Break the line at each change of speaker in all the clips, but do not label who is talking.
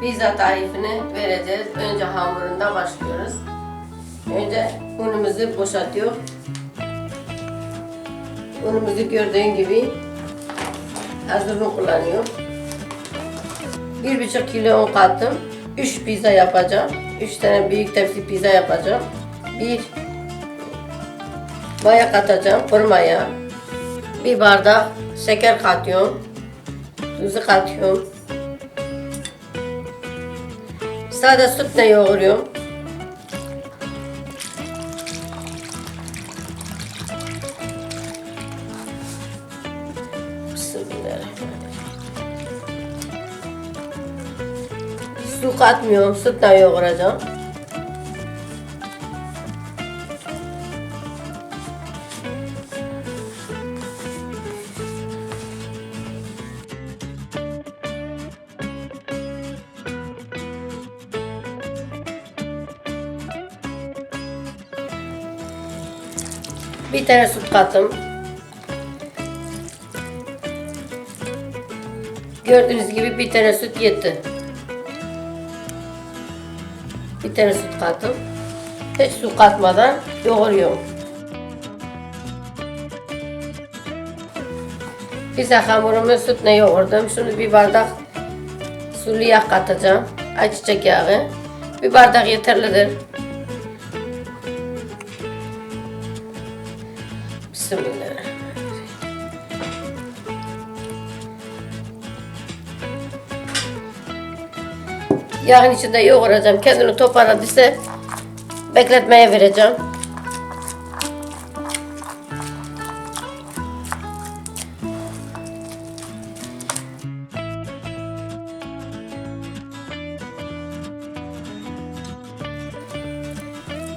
Pizza tarifini vereceğiz. Önce hamurunda başlıyoruz. Önce unumuzu boşaltıyor. Unumuzu gördüğün gibi hazır un kullanıyor. Bir buçuk kilo un kattım. Üç pizza yapacağım. Üç tane büyük tepsi pizza yapacağım. Bir maya katacağım, kuru maya. Bir bardak şeker katıyorum. Tuzu katıyorum. Sade sütle yoğuruyorum. Su katmıyorum, sütle yoğuracağım. Bir tane süt kattım. Gördüğünüz gibi bir tane süt yetti. Bir tane süt kattım. Hiç su katmadan yoğuruyorum. Pizza hamurumu sütle yoğurdum. Şimdi bir bardak sulu yağ katacağım. Ayçiçek yağı. Bir bardak yeterlidir. Bismillahirrahmanirrahim. Yağın içinde yoğuracağım. Kendini toparladıysa bekletmeye vereceğim.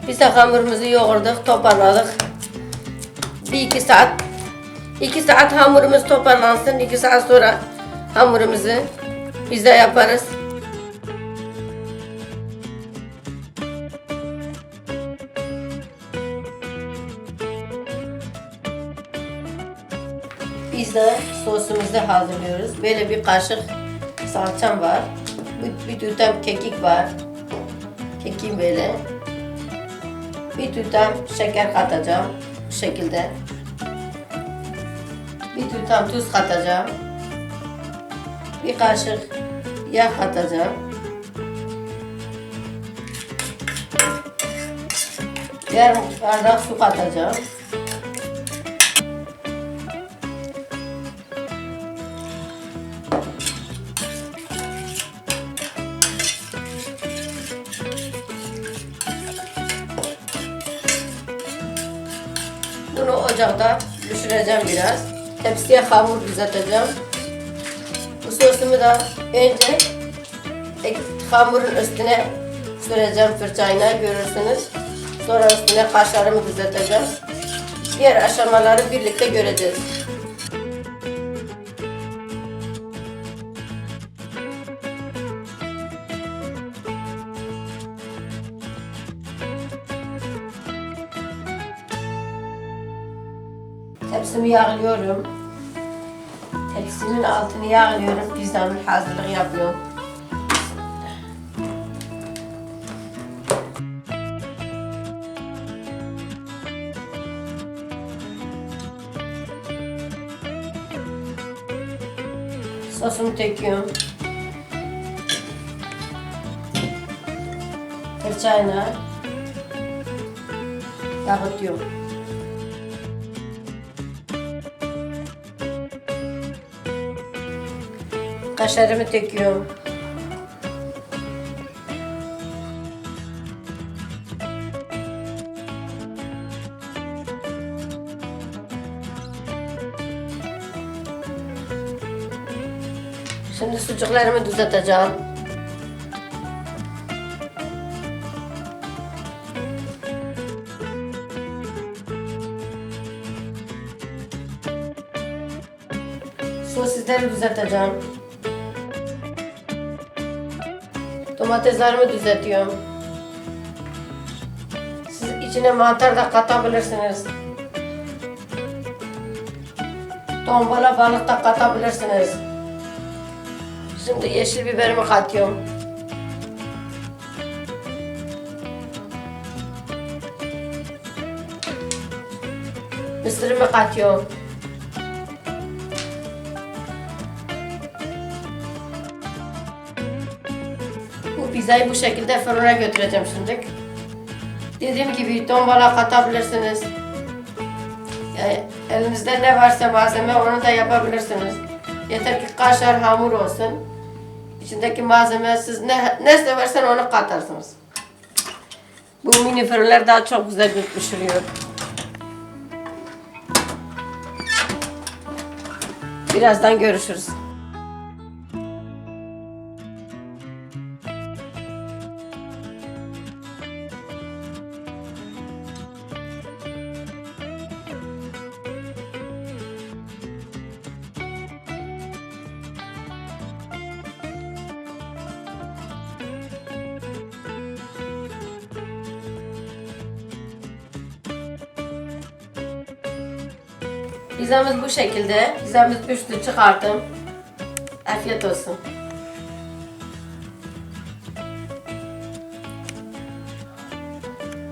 Biz de hamurumuzu yoğurduk, toparladık. Bir iki saat, iki saat hamurumuz toparlansın. iki saat sonra hamurumuzu biz de yaparız. Biz de sosumuzu hazırlıyoruz. Böyle bir kaşık salçam var. Bir, bir tutam kekik var. Kekim böyle. Bir tutam şeker katacağım. Bu şekilde. Bir tutam tuz katacağım. Bir kaşık yağ katacağım. Yarım bardak su katacağım. Bunu ocakta pişireceğim biraz. Tepsiye hamur düzelteceğim. Bu sosumu da önce hamurun üstüne süreceğim fırçayla görürsünüz. Sonra üstüne kaşarımı düzelteceğim. Diğer aşamaları birlikte göreceğiz. Tepsimi yağlıyorum. Tepsimin altını yağlıyorum. Pizzamın hazırlığı yapıyorum. Sosumu döküyorum. Fırçayla dağıtıyorum. Kaşarımı döküyorum. Şimdi sucuklarımı düzelteceğim. Sosisleri düzelteceğim. Domateslerimi düzeltiyorum. Siz içine mantar da katabilirsiniz. Tombala balık da katabilirsiniz. Şimdi yeşil biberimi katıyorum. Mısırımı katıyorum. Pizzayı bu şekilde fırına götüreceğim şimdi. Dediğim gibi balığı katabilirsiniz. Yani elinizde ne varsa malzeme onu da yapabilirsiniz. Yeter ki kaşar hamur olsun. İçindeki malzeme siz ne, ne seversen onu katarsınız. Bu mini fırınlar daha çok güzel pişiriyor. Birazdan görüşürüz. Pizzamız bu şekilde. Pizzamız pişti çıkarttım. Afiyet olsun.